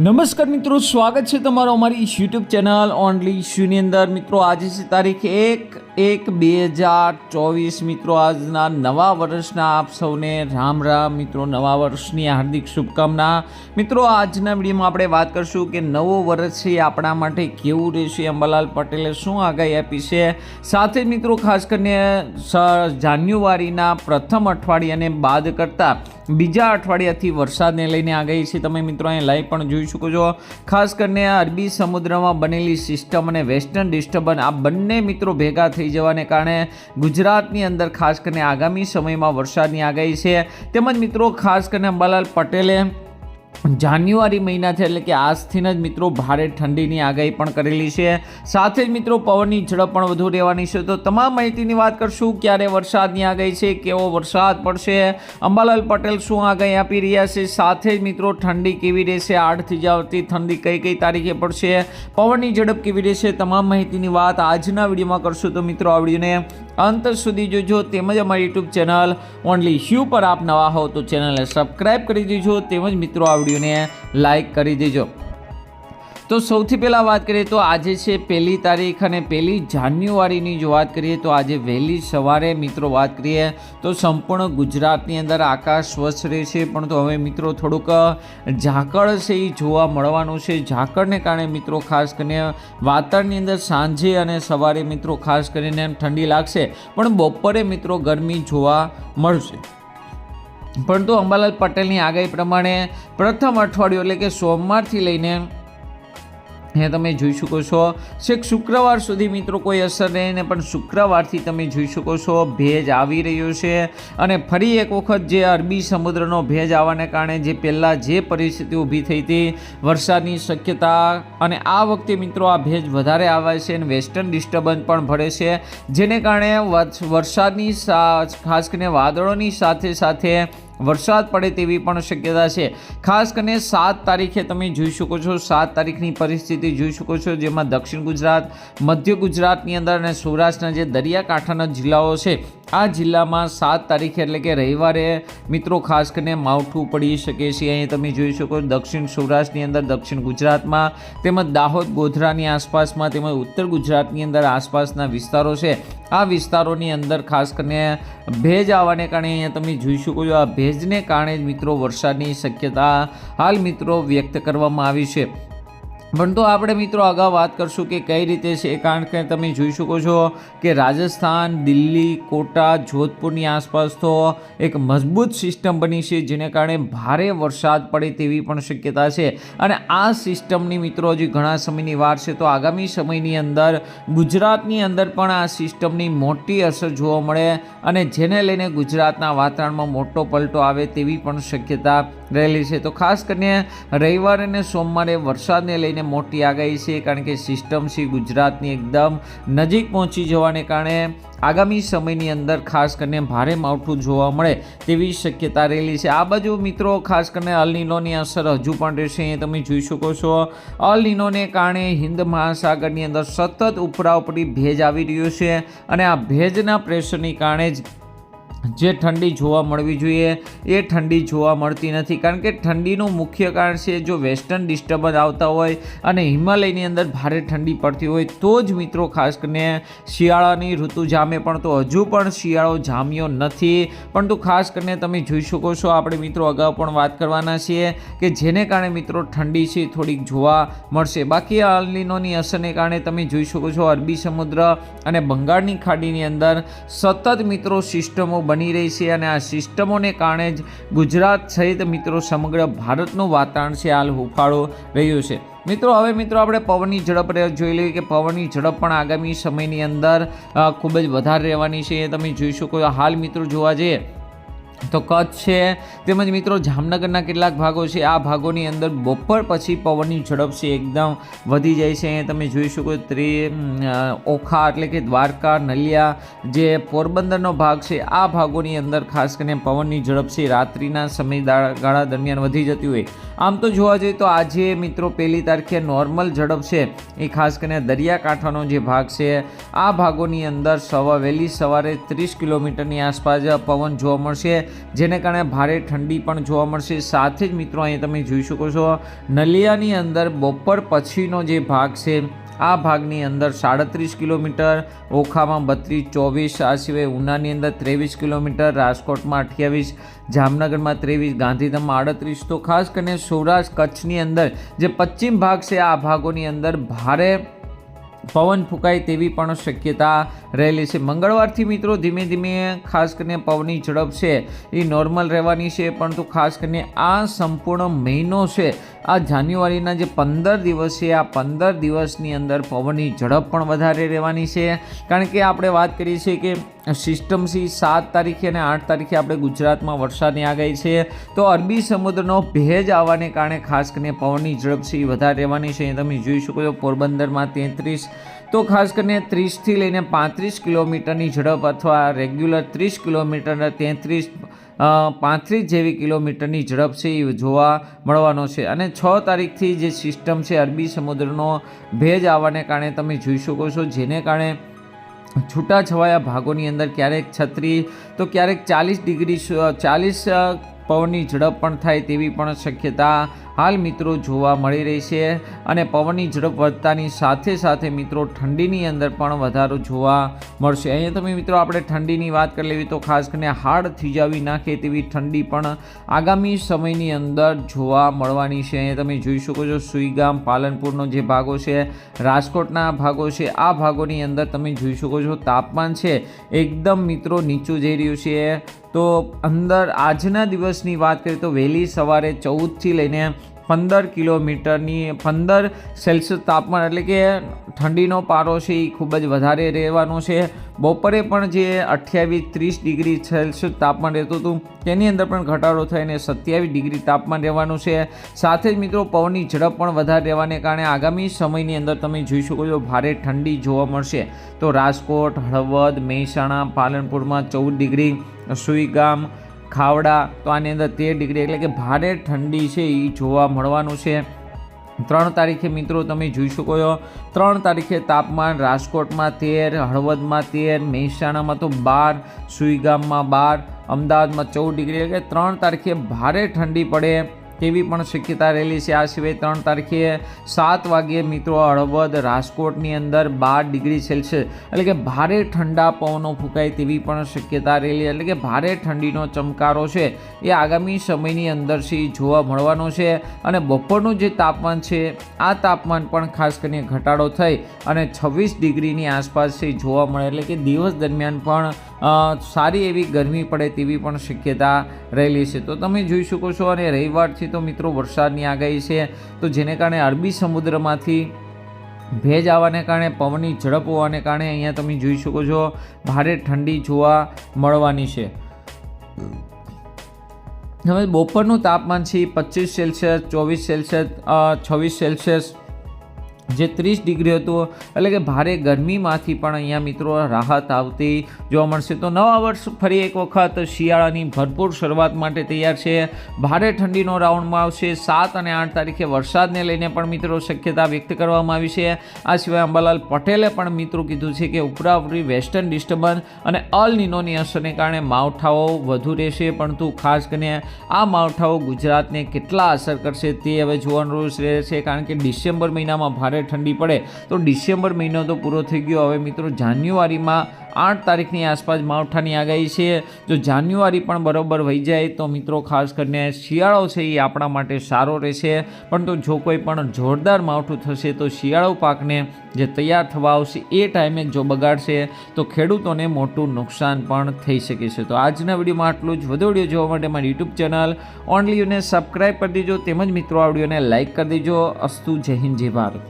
નમસ્કાર મિત્રો, સ્વાગત છે તમારો અમારી યુટ્યુબ ચેનલ ઓનલી ઇશ્યુની અંદર. મિત્રો, આજે છે તારીખ એક એક, બે હજાર ચોવીસ મિત્રો, આજના નવા વર્ષના આપ સૌને રામ રામ મિત્રો, નવા વર્ષની હાર્દિક શુભકામના. મિત્રો, આજના વિડીયોમાં આપણે વાત કરશું કે નવો વર્ષ છે, આપણા માટે કેવું રહેશે? અંબાલાલ પટેલે શું આગાહી આપી છે? સાથે મિત્રો, ખાસ કરીને જાન્યુઆરીના પ્રથમ અઠવાડિયાને બાદ કરતાં બીજા અઠવાડિયાથી વરસાદને લઈને આગાહી છે. તમે મિત્રો, અહીં લાઈવ પણ જોઈ શકો છો. ખાસ કરીને અરબી સમુદ્રમાં બનેલી સિસ્ટમ અને વેસ્ટર્ન ડિસ્ટર્બન્સ આ બંને મિત્રો ભેગા થઈ જવાને કારણે ગુજરાતની અંદર ખાસ કરીને આગામી સમયમાં વરસાદની આગાહી છે. તેમજ મિત્રો ખાસ કરીને અંબાલાલ પટેલે જાન્યુઆરી મહિનાથી એટલે કે આજથી જ મિત્રો ભારે ઠંડીની આગાહી પણ કરેલી છે. સાથે જ મિત્રો પવનની ઝડપ પણ વધુ રહેવાની છે. તો તમામ માહિતીની વાત કરશું ક્યારે વરસાદની આગાહી છે, કેવો વરસાદ પડશે, અંબાલાલ પટેલ શું આગાહી આપી રહ્યા છે? સાથે જ મિત્રો ઠંડી કેવી રહેશે? આઠથી આવતી ઠંડી કઈ કઈ તારીખે પડશે? પવનની ઝડપ કેવી રહેશે? તમામ માહિતીની વાત આજના વિડીયોમાં કરશું. તો મિત્રો આ વિડીયોને અંત સુધી જોજો તેમજ અમારી યુટ્યુબ ચેનલ ઓનલી શ્યુ પર આપ નવા હો તો ચેનલને સબસ્ક્રાઈબ કરી દેજો તેમજ મિત્રો આ વિડીયોને લાઈક કરી દેજો. તો સૌથી પહેલાં વાત કરીએ તો આજે છે પહેલી તારીખ અને પહેલી જાન્યુઆરીની જો વાત કરીએ તો આજે વહેલી સવારે મિત્રો વાત કરીએ તો સંપૂર્ણ ગુજરાતની અંદર આકાશ સ્વચ્છ રહેશે, પણ તો હવે મિત્રો થોડુંક ઝાકળ છે એ જોવા મળવાનું છે. ઝાકળને કારણે મિત્રો ખાસ કરીને વાતાવરણની અંદર સાંજે અને સવારે મિત્રો ખાસ કરીને ઠંડી લાગશે, પણ બપોરે મિત્રો ગરમી જોવા મળશે. પરંતુ અંબાલાલ પટેલની આગાહી પ્રમાણે પ્રથમ અઠવાડિયું એટલે કે સોમવારથી લઈને અહીંયા તમે જોઈ શકો છો. છેક શુક્રવાર સુધી મિત્રો કોઈ અસર નહીં, ને પણ શુક્રવારથી તમે જોઈ શકો છો ભેજ આવી રહ્યો છે. અને ફરી એક વખત જે અરબી સમુદ્રનો ભેજ આવવાને કારણે જે પહેલાં જે પરિસ્થિતિ ઊભી થઈ હતી, વરસાદની શક્યતા અને આ વખતે મિત્રો આ ભેજ વધારે આવે છે અને વેસ્ટર્ન ડિસ્ટર્બન્સ પણ ભળે છે. જેને કારણે વરસાદની ખાસ કરીને વાદળોની સાથે સાથે વરસાદ પડે તેવી પણ શક્યતા છે. ખાસ કરીને સાત તારીખે તમે જોઈ શકો છો, સાત તારીખની પરિસ્થિતિ જોઈ શકો છો, જેમાં દક્ષિણ ગુજરાત, મધ્ય ગુજરાતની અંદર અને સૌરાષ્ટ્રના જે દરિયાકાંઠાના જિલ્લાઓ છે, આ જિલ્લામાં સાત તારીખે એટલે કે રવિવારે મિત્રો ખાસ કરીને માવઠું પડી શકે છે. અહીં તમે જોઈ શકો દક્ષિણ સૌરાષ્ટ્રની અંદર, દક્ષિણ ગુજરાતમાં, તેમજ દાહોદ ગોધરાની આસપાસમાં, તેમજ ઉત્તર ગુજરાતની અંદર આસપાસના વિસ્તારો છે. આ વિસ્તારોની અંદર ખાસ કરીને ભેજ આવવાને કારણે અહીંયા તમે જોઈ શકો છો, આ ભેજને કારણે મિત્રો વરસાદની શક્યતા હાલ મિત્રો વ્યક્ત કરવામાં આવી છે. પરંતુ આપણે મિત્રો અગાઉ વાત કરશું કે કઈ રીતે છે, કારણ કે તમે જોઈ શકો છો કે રાજસ્થાન, દિલ્હી, કોટા, જોધપુરની આસપાસ તો એક મજબૂત સિસ્ટમ બની છે, જેને કારણે ભારે વરસાદ પડે તેવી પણ શક્યતા છે. અને આ સિસ્ટમની મિત્રો હજી ઘણા સમયની વાર છે, તો આગામી સમયની અંદર, ગુજરાતની અંદર પણ આ સિસ્ટમની મોટી અસર જોવા મળે અને જેને લઈને ગુજરાતના વાતાવરણમાં મોટો પલટો આવે તેવી પણ શક્યતા રહેલી છે. તો ખાસ કરીને રવિવારે અને સોમવારે વરસાદને લઈને મોટી આગાહી છે, કારણ કે સિસ્ટમ છે ગુજરાતની એકદમ નજીક પહોંચી જવાને કારણે આગામી સમયની અંદર ખાસ કરીને ભારે માવઠું જોવા મળે તેવી શક્યતા રહેલી છે. આ બાજુ મિત્રો ખાસ કરીને અલનીનોની અસર હજુ પણ રહેશે, એ તમે જોઈ શકો છો. અલનીનોને કારણે હિન્દ મહાસાગરની અંદર સતત ઉપરા ઉપરી ભેજ આવી રહ્યો છે અને આ ભેજના પ્રેશરની કારણે જ જે ઠંડી જોવા મળવી જોઈએ, એ ઠંડી જોવા મળતી નથી. કારણ કે ઠંડીનું મુખ્ય કારણ છે, જો વેસ્ટર્ન ડિસ્ટર્બન્સ આવતા હોય અને હિમાલયની અંદર ભારે ઠંડી પડતી હોય, તો જ મિત્રો ખાસ કરીને શિયાળાની ઋતુ જામે. પણ તો હજુ પણ શિયાળો જામ્યો નથી. પરંતુ ખાસ કરીને તમે જોઈ શકો છો, આપણે મિત્રો અગાઉ પણ વાત કરવાના છીએ કે જેને કારણે મિત્રો ઠંડી છે, થોડીક જોવા મળશે. બાકી આ અલ્નિનોની અસરને કારણે તમે જોઈ શકો છો, અરબી સમુદ્ર અને બંગાળની ખાડીની અંદર સતત મિત્રો સિસ્ટમો બની રહી છે અને આ સિસ્ટમોને કારણે જ ગુજરાત સહિત મિત્રો સમગ્ર ભારતનું વાતાવરણ છે હાલ હુફાળો રહ્યું છે. મિત્રો, હવે મિત્રો આપણે પવનની ઝડપ જોઈ લઈએ કે પવનની ઝડપ પણ આગામી સમયની અંદર ખૂબ જ વધારે રહેવાની છે. એ તમે જોઈ શકો હાલ મિત્રો જોવા જઈએ તો કચ્છ છે. તેમજ મિત્રો, જામનગરના કેટલાક ભાગો છે. આ ભાગોની અંદર બપોર પછી પવનની ઝડપ છે એકદમ વધી જાય છે. અહીંયા તમે જોઈ શકો છો ઓખા એટલે કે દ્વારકા, નલિયા જે પોરબંદરનો ભાગ છે, આ ભાગોની અંદર ખાસ કરીને પવનની ઝડપ છે. રાત્રિના સમયગાળા દરમિયાન વધી જતી હોય. આમ તો જોવા જઈએ તો આજે મિત્રો પહેલી તારીખે નોર્મલ ઝડપ છે. એ ખાસ કરીને દરિયાકાંઠાનો જે ભાગ છે, આ ભાગોની અંદર સવા વહેલી સવારે ત્રીસ કિલોમીટરની આસપાસ પવન જોવા મળશે. જેને કારણે ભારે ઠંડી પણ જોવા મળશે. સાથે જ મિત્રો અહીં તમે જોઈ શકો છો, નલિયાની અંદર બપોર પછીનો જે ભાગ છે, આ ભાગની અંદર સાડત્રીસ કિલોમીટર, ઓખામાં બત્રીસ, ચોવીસ, આ સિવાય ઉનાની અંદર ત્રેવીસ કિલોમીટર, રાજકોટમાં અઠ્યાવીસ, જામનગરમાં ત્રેવીસ, ગાંધીધામમાં આડત્રીસ. તો ખાસ કરીને સૌરાષ્ટ્ર કચ્છની અંદર જે પશ્ચિમ ભાગ છે, આ ભાગોની અંદર ભારે પવન ફૂંકાય તેવી પણ શક્યતા રહેલી છે. મંગળવારથી મિત્રો ધીમે ધીમે ખાસ કરીને પવનની ઝડપ છે. એ નોર્મલ રહેવાની છે, પરંતુ ખાસ કરીને આ સંપૂર્ણ મહિનો છે આ જાન્યુઆરીના જે પંદર દિવસ છે, આ પંદર દિવસની અંદર પવનની ઝડપ પણ વધારે રહેવાની છે. કારણ કે આપણે વાત કરીએ છીએ કે સિસ્ટમ સી સાત તારીખે અને આઠ તારીખે આપણે ગુજરાતમાં વરસાદની આગાહી છે. તો અરબી સમુદ્રનો ભેજ આવવાને કારણે ખાસ કરીને પવનની ઝડપ છે વધારે રહેવાની છે. તમે જોઈ શકો છો પોરબંદરમાં તેત્રીસ, તો ખાસ કરીને ત્રીસથી લઈને પાંત્રીસ કિલોમીટરની ઝડપ અથવા રેગ્યુલર ત્રીસ કિલોમીટર તેત્રીસ પાંત્રીસ જેવી કિલોમીટરની ઝડપ છે એ જોવા મળવાનો છે. અને છ તારીખથી જે સિસ્ટમ છે, અરબી સમુદ્રનો ભેજ આવવાને કારણે તમે જોઈ શકો છો, જેને કારણે છૂટાછવાયા ભાગોની અંદર ક્યારેક છત્રીસ તો ક્યારેક ચાલીસ ડિગ્રી ચાલીસ પવનની ઝડપ પણ થાય તેવી પણ શક્યતા હાલ મિત્રો જોવા મળી રહી છે. અને પવનની ઝડપ વધતાની સાથે સાથે મિત્રો ઠંડીની અંદર પણ વધારો જોવા મળશે. અહીંયા તમે મિત્રો આપણે ઠંડીની વાત કરી લેવી તો ખાસ કરીને હાડ થીજાવી નાખે તેવી ઠંડી પણ આગામી સમયની અંદર જોવા મળવાની છે. અહીંયા તમે જોઈ શકો છો સુઈગામ, પાલનપુરનો જે ભાગો છે, રાજકોટના ભાગો છે, આ ભાગોની અંદર તમે જોઈ શકો છો તાપમાન છે. એકદમ મિત્રો નીચું જઈ રહ્યું છે. તો અંદર આજના દિવસની વાત કરીએ તો વહેલી સવારે ચૌદથી લઈને પંદર કિલોમીટરની, પંદર સેલ્સિયસ તાપમાન એટલે કે ઠંડીનો પારો છે એ ખૂબ જ વધારે રહેવાનો છે. બપોરે પણ જે અઠ્યાવીસ ત્રીસ ડિગ્રી સેલ્સિયસ તાપમાન રહેતું હતું, તેની અંદર પણ ઘટાડો થઈને સત્યાવીસ ડિગ્રી તાપમાન રહેવાનું છે. સાથે જ મિત્રો, પવનની ઝડપ પણ વધારે રહેવાને કારણે આગામી સમયની અંદર તમે જોઈ શકો છો ભારે ઠંડી જોવા મળશે. તો રાજકોટ, હળવદ, મહેસાણા, પાલનપુરમાં ચૌદ ડિગ્રી સુઈગામ ખાવડા, તો આની અંદર તેર ડિગ્રી, એટલે કે ભારે ઠંડી છે એ જોવા મળવાનું છે. ત્રણ તારીખે મિત્રો તમે જોઈ શકો છો, ત્રણ તારીખે તાપમાન રાજકોટમાં તેર, હળવદમાં તેર, મહેસાણામાં તો બાર, સુઈગામમાં બાર, અમદાવાદમાં ચૌદ ડિગ્રી, એટલે ત્રણ તારીખે ભારે ઠંડી પડે. તેવી પણ શક્યતા રહેલી છે. આ સિવાય ત્રણ તારીખે સાત વાગ્યે મિત્રો હળવદ રાજકોટની અંદર બાર ડિગ્રી સેલ્સિયસ, એટલે કે ભારે ઠંડા પવનો ફૂંકાય તેવી પણ શક્યતા રહેલી, એટલે કે ભારે ઠંડીનો ચમકારો છે એ આગામી સમયની અંદરથી જોવા મળવાનો છે. અને બપોરનું જે તાપમાન છે, આ તાપમાન પણ ખાસ કરીને ઘટાડો થઈ અને છવ્વીસ ડિગ્રીની આસપાસથી જોવા મળે, એટલે કે દિવસ દરમિયાન પણ સારી એવી ગરમી પડે તેવી પણ શક્યતા રહેલી છે. તો તમે જોઈ શકો છો અને રવિવારથી તો મિત્રો વરસાદની આગાહી છે. તો જેને કારણે અરબી સમુદ્રમાંથી ભેજ આવવાને કારણે, પવનની ઝડપ હોવાને કારણે અહીંયા તમે જોઈ શકો છો ભારે ઠંડી જોવા મળવાની છે. હવે બપોરનું તાપમાન છે પચીસ સેલ્સિયસ, ચોવીસ સેલ્સિયસ છવ્વીસ સેલ્સિયસ. જે ત્રીસ ડિગ્રી હતું, એટલે કે ભારે ગરમીમાંથી પણ અહીંયા મિત્રો રાહત આવતી જોવા મળશે. તો નવા વર્ષ ફરી એક વખત શિયાળાની ભરપૂર શરૂઆત માટે તૈયાર છે. ભારે ઠંડીનો રાઉન્ડમાં આવશે. સાત અને આઠ તારીખે વરસાદને લઈને પણ મિત્રો શક્યતા વ્યક્ત કરવામાં આવી છે. આ સિવાય અંબાલાલ પટેલે પણ મિત્રો કીધું છે કે ઉપરાઉપરી વેસ્ટર્ન ડિસ્ટર્બન્સ અને અલ નિનોની અસરને કારણે માવઠાઓ વધુ રહેશે. પરંતુ ખાસ કરીને આ માવઠાઓ ગુજરાતને કેટલા અસર કરશે તે હવે જોવાનું રહેશે, કારણ કે ડિસેમ્બર મહિનામાં ભારે ઠંડી પડે તો ડિસેમ્બર મહિનો તો પૂરો થઈ ગયો. હવે મિત્રો, જાન્યુઆરીમાં આઠ તારીખની આસપાસ માવઠાની આગાહી છે. જો જાન્યુઆરી પણ બરોબર વહી જાય તો મિત્રો, ખાસ કરીને શિયાળો છે એ આપણા માટે સારો રહેશે. પણ તો જો કોઈ પણ જોરદાર માવઠું થશે તો શિયાળો પાકને જે તૈયાર થવા આવશે એ ટાઈમે જો બગાડશે તો ખેડૂતોને મોટું નુકસાન પણ થઈ શકે છે. તો આજના વિડીયોમાં આટલું જ. વધુ વીડિયો જોવા માટે મારી યુટ્યુબ ચેનલ ઓનલી યુને સબસ્ક્રાઈબ કરી દેજો. તેમજ મિત્રો, આ વિડીયોને લાઇક કરી દેજો. અસ્તુ જય હિન્દ, જય ભારત.